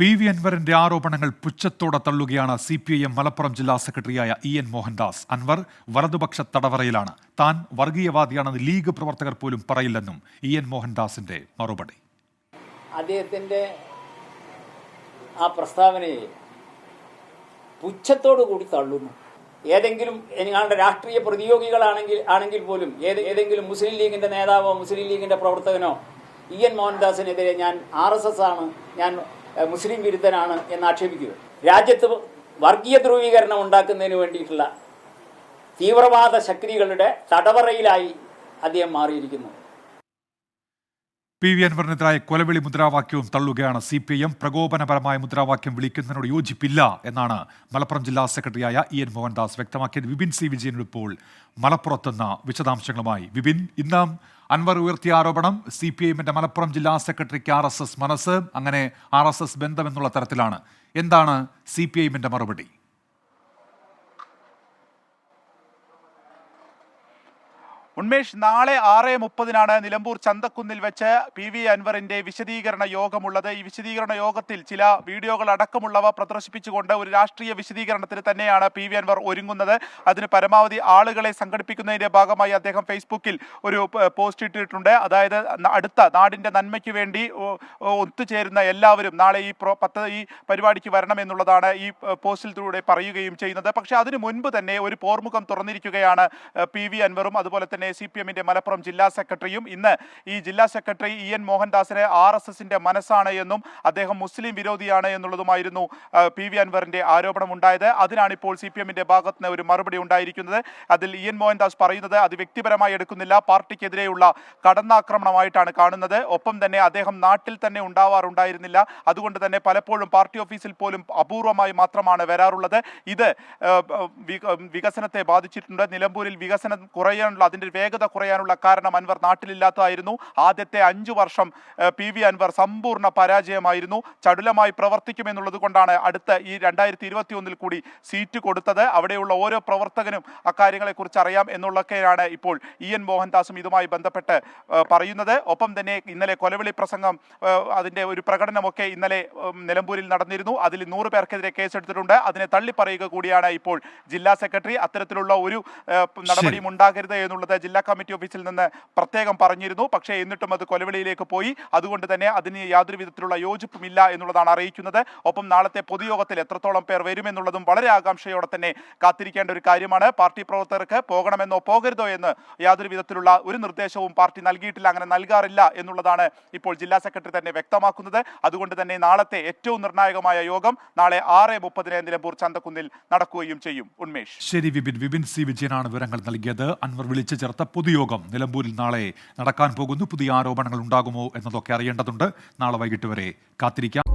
P V അൻവറിന്റെ ആരോപണങ്ങൾ പുച്ഛത്തോടെ തള്ളുകയാണ് C P I M Malappuram ജില്ലാ സെക്രട്ടറിയായ ഇ എൻ മോഹൻദാസ്. അൻവർ വലതുപക്ഷ തടവറയിലാണ്. താൻ വർഗീയവാദിയാണെന്ന് ലീഗ് പ്രവർത്തകർ പോലും പറയില്ലെന്നും ഇ എൻ മോഹൻദാസിന്റെ മറുപടി. അദ്ദേഹത്തിന്റെ ആ പ്രസ്താവനയെ പുച്ഛത്തോടു കൂടി തള്ളുന്നു. ഏതെങ്കിലും ഞങ്ങളുടെ രാഷ്ട്രീയ പ്രതിയോഗികളാണെങ്കിൽ ആണെങ്കിൽ പോലും ഏത് ഏതെങ്കിലും മുസ്ലിം ലീഗിന്റെ നേതാവോ മുസ്ലിം ലീഗിന്റെ പ്രവർത്തകനോ ഇ എൻ മോഹൻദാസിനെതിരെ ഞാൻ ആർ എസ് എസ് ആണ്. ഞാൻ മുസ്ലിം വിരുദ്ധനാണ് എന്ന് ആക്ഷേപിക്കുക. രാജ്യത്ത് വർഗീയ ധ്രുവീകരണം ഉണ്ടാക്കുന്നതിന് വേണ്ടിയിട്ടുള്ള തീവ്രവാദ ശക്തികളുടെ തടവറയിലായി അദ്ദേഹം മാറിയിരിക്കുന്നു. പി വി അൻവറിനെതിരായ കൊലവിളി മുദ്രാവാക്യവും തള്ളുകയാണ് സി പി ഐ എം. പ്രകോപനപരമായ മുദ്രാവാക്യം വിളിക്കുന്നതിനോട് യോജിപ്പില്ല എന്നാണ് മലപ്പുറം ജില്ലാ സെക്രട്ടറിയായ ഇ എൻ മോഹൻദാസ് വ്യക്തമാക്കിയത്. വിപിൻ സി വിജയൻ ഇപ്പോൾ മലപ്പുറത്തുനിന്ന് വിശദാംശങ്ങളുമായി. വിപിൻ ഇന്ന് അൻവർ ഉയർത്തിയ ആരോപണം സി പി ഐ എമ്മിന്റെ മലപ്പുറം ജില്ലാ സെക്രട്ടറിക്ക് ആർ എസ് എസ് മനസ്സ് അങ്ങനെ ആർ എസ് എസ് ബന്ധം എന്നുള്ള തരത്തിലാണ്. എന്താണ് സി പി എമ്മിന്റെ മറുപടി? ഉന്മേഷ് നാളെ ആറ് മുപ്പതിനാണ് നിലമ്പൂർ ചന്തക്കുന്നിൽ വെച്ച് പി വി അൻവറിന്റെ വിശദീകരണ യോഗമുള്ളത്. ഈ വിശദീകരണ യോഗത്തിൽ ചില വീഡിയോകൾ അടക്കമുള്ളവ പ്രദർശിപ്പിച്ചുകൊണ്ട് ഒരു രാഷ്ട്രീയ വിശദീകരണത്തിന് തന്നെയാണ് പി വി അൻവർ ഒരുങ്ങുന്നത്. അതിന് പരമാവധി ആളുകളെ സംഘടിപ്പിക്കുന്നതിന്റെ ഭാഗമായി അദ്ദേഹം ഫേസ്ബുക്കിൽ ഒരു പോസ്റ്റ് ഇട്ടിട്ടുണ്ട്. അതായത് അടുത്ത നാടിന്റെ നന്മയ്ക്ക് വേണ്ടി ഒത്തുചേരുന്ന എല്ലാവരും നാളെ ഈ പത്ത് ഈ പരിപാടിക്ക് വരണം എന്നുള്ളതാണ് ഈ പോസ്റ്റിലൂടെ പറയുകയും ചെയ്യുന്നത്. പക്ഷേ അതിനു മുൻപ് തന്നെ ഒരു പോർമുഖം തുറന്നിരിക്കുകയാണ് പി വി അൻവറും അതുപോലെ തന്നെ സി പി എമ്മിന്റെ മലപ്പുറം ജില്ലാ സെക്രട്ടറിയും ഇന്ന് ഈ ജില്ലാ സെക്രട്ടറി ഇ എൻ മോഹൻദാസിനെ ആർ എസ് എസിന്റെ മനസ്സാണ് എന്നും അദ്ദേഹം മുസ്ലിം വിരോധിയാണ് എന്നുള്ളതുമായിരുന്നു പി വി അൻവറിന്റെ ആരോപണം ഉണ്ടായത് അതിനാണ് ഇപ്പോൾ സി പി എമ്മിന്റെ ഭാഗത്ത് നിന്ന് ഒരു മറുപടി ഉണ്ടായിരിക്കുന്നത്. അതിൽ ഇ എൻ മോഹൻദാസ് പറയുന്നത് അത് വ്യക്തിപരമായി എടുക്കുന്നില്ല പാർട്ടിക്കെതിരെയുള്ള കടന്നാക്രമണമായിട്ടാണ് കാണുന്നത്. ഒപ്പം തന്നെ അദ്ദേഹം നാട്ടിൽ തന്നെ ഉണ്ടാവാറുണ്ടായിരുന്നില്ല. അതുകൊണ്ട് തന്നെ പലപ്പോഴും പാർട്ടി ഓഫീസിൽ പോലും അപൂർവമായി മാത്രമാണ് വരാറുള്ളത്. ഇത് വികസനത്തെ ബാധിച്ചിട്ടുണ്ട്. നിലമ്പൂരിൽ വികസനം കുറയാനുള്ള അതിന്റെ വേഗത കുറയാനുള്ള കാരണം അൻവർ നാട്ടിലില്ലാത്തതായിരുന്നു. ആദ്യത്തെ അഞ്ചു വർഷം പി വി അൻവർ സമ്പൂർണ പരാജയമായിരുന്നു. ചടുലമായി പ്രവർത്തിക്കുമെന്നുള്ളത് കൊണ്ടാണ് അടുത്ത ഈ രണ്ടായിരത്തി ഇരുപത്തി ഒന്നിൽ കൂടി സീറ്റ് കൊടുത്തത്. അവിടെയുള്ള ഓരോ പ്രവർത്തകനും അക്കാര്യങ്ങളെക്കുറിച്ച് അറിയാം എന്നുള്ളൊക്കെയാണ് ഇപ്പോൾ ഇ എൻ മോഹൻദാസും ഇതുമായി ബന്ധപ്പെട്ട് പറയുന്നത്. ഒപ്പം തന്നെ ഇന്നലെ കൊലവിളി പ്രസംഗം അതിന്റെ ഒരു പ്രകടനമൊക്കെ ഇന്നലെ നിലമ്പൂരിൽ നടന്നിരുന്നു. അതിൽ നൂറ് പേർക്കെതിരെ കേസെടുത്തിട്ടുണ്ട്. അതിനെ തള്ളിപ്പറയുക കൂടിയാണ് ഇപ്പോൾ ജില്ലാ സെക്രട്ടറി. അത്തരത്തിലുള്ള ഒരു നടപടിയും ഉണ്ടാകരുത് എന്നുള്ളത് ജില്ലാ കമ്മിറ്റി ഓഫീസിൽ നിന്ന് പ്രത്യേകം പറഞ്ഞിരുന്നു. പക്ഷേ എന്നിട്ടും അത് കൊലവിളിയിലേക്ക് പോയി. അതുകൊണ്ട് തന്നെ അതിന് യാതൊരു വിധത്തിലുള്ള യോജിപ്പുമില്ല എന്നുള്ളതാണ് അറിയിക്കുന്നത്. ഒപ്പം നാളത്തെ പൊതുയോഗത്തിൽ എത്രത്തോളം പേർ വരുമെന്നുള്ളതും വളരെ ആകാംക്ഷയോടെ തന്നെ കാത്തിരിക്കേണ്ട ഒരു കാര്യമാണ്. പാർട്ടി പ്രവർത്തകർക്ക് പോകണമെന്നോ പോകരുതോ എന്ന് യാതൊരു വിധത്തിലുള്ള ഒരു നിർദ്ദേശവും പാർട്ടി നൽകിയിട്ടില്ല അങ്ങനെ നൽകാറില്ല എന്നുള്ളതാണ് ഇപ്പോൾ ജില്ലാ സെക്രട്ടറി തന്നെ വ്യക്തമാക്കുന്നത്. അതുകൊണ്ട് തന്നെ നാളത്തെ ഏറ്റവും നിർണായകമായ യോഗം നാളെ ആറ് മുപ്പതിന് നിലമ്പൂർ ചന്തക്കുന്നിൽ നടക്കുകയും ചെയ്യും. ഉന്മേഷ്. ശരി വിപിൻ. വിപിൻ സി. വിജയനാണ് വിവരങ്ങൾ നൽകിയത്. അൻവർ വിളിച്ചു ചേർത്ത പൊതുയോഗം നിലമ്പൂരിൽ നാളെ നടക്കാൻ പോകുന്നു. പുതിയ ആരോപണങ്ങൾ ഉണ്ടാകുമോ എന്നതൊക്കെ അറിയേണ്ടതുണ്ട്. നാളെ വൈകിട്ട് വരെ കാത്തിരിക്കാം.